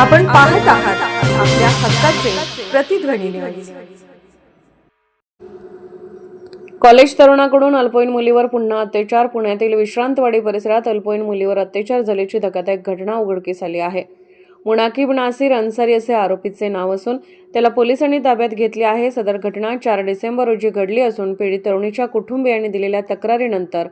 आपण पाहत आहात आपल्या हक्काचे प्रतिध्वनी कॉलेज तरुणाकडून अल्पवयीन मुलीवर पुन्हा अत्याचार. पुण्यातील विश्रांतवाडी परिसरात अल्पवयीन मुलीवर अत्याचार झाल्याची धकादायक घटना उघडकीस आली आहे. मुनाकिब नासिर अन्सारी असे आरोपीचे नाव असून त्याला पोलिसांनी ताब्यात घेतले आहे. सदर घटना चार डिसेंबर रोजी घडली असून पीडित तरुणीच्या कुटुंबियांनी दिलेल्या तक्रारीनंतर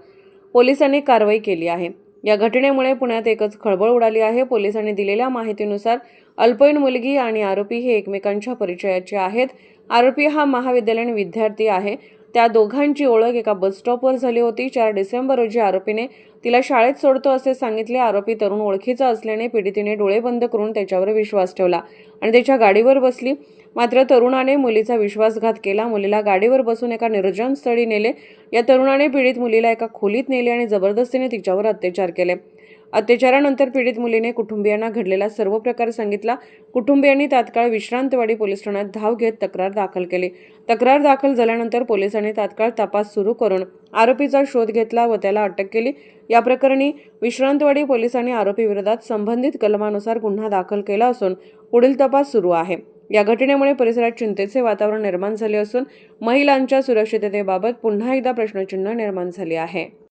पोलिसांनी कारवाई केली आहे. या घटनेमुळे पुण्यात एकच खळबळ उडाली आहे. पोलिसांनी दिलेल्या माहितीनुसार अल्पवयीन मुलगी आणि आरोपी हे एकमेकांच्या परिचयाचे आहेत. आरोपी हा महाविद्यालयीन विद्यार्थी आहे. त्या दोघांची ओळख एका बसस्टॉपवर झाली होती. चार डिसेंबर रोजी आरोपीने तिला शाळेत सोडतो असे सांगितले. आरोपी तरुण ओळखीचा असल्याने पीडितीने डोळे बंद करून त्याच्यावर विश्वास ठेवला आणि त्याच्या गाडीवर बसली. मात्र तरुणाने मुलीचा विश्वासघात केला. मुलीला गाडीवर बसून एका निर्जन स्थळी नेले. या तरुणाने पीडित मुलीला एका खोलीत नेले आणि जबरदस्तीने तिच्यावर अत्याचार केले. अत्याचारानंतर पीडित मुलीने कुटुंबियांना घडलेला सर्व प्रकार सांगितला. कुटुंबियांनी तात्काळ विश्रांतवाडी पोलीस ठाण्यात धाव घेत तक्रार दाखल केली. तक्रार दाखल झाल्यानंतर पोलिसांनी तात्काळ तपास सुरू करून आरोपीचा शोध घेतला व त्याला अटक केली. या प्रकरणी विश्रांतवाडी पोलिसांनी आरोपीविरोधात संबंधित कलमानुसार गुन्हा दाखल केला असून पुढील तपास सुरू आहे. या घटनेमुळे परिसरात चिंतेचे वातावरण निर्माण झाले असून महिलांच्या सुरक्षिततेबाबत पुन्हा एकदा प्रश्नचिन्ह निर्माण झाले आहे.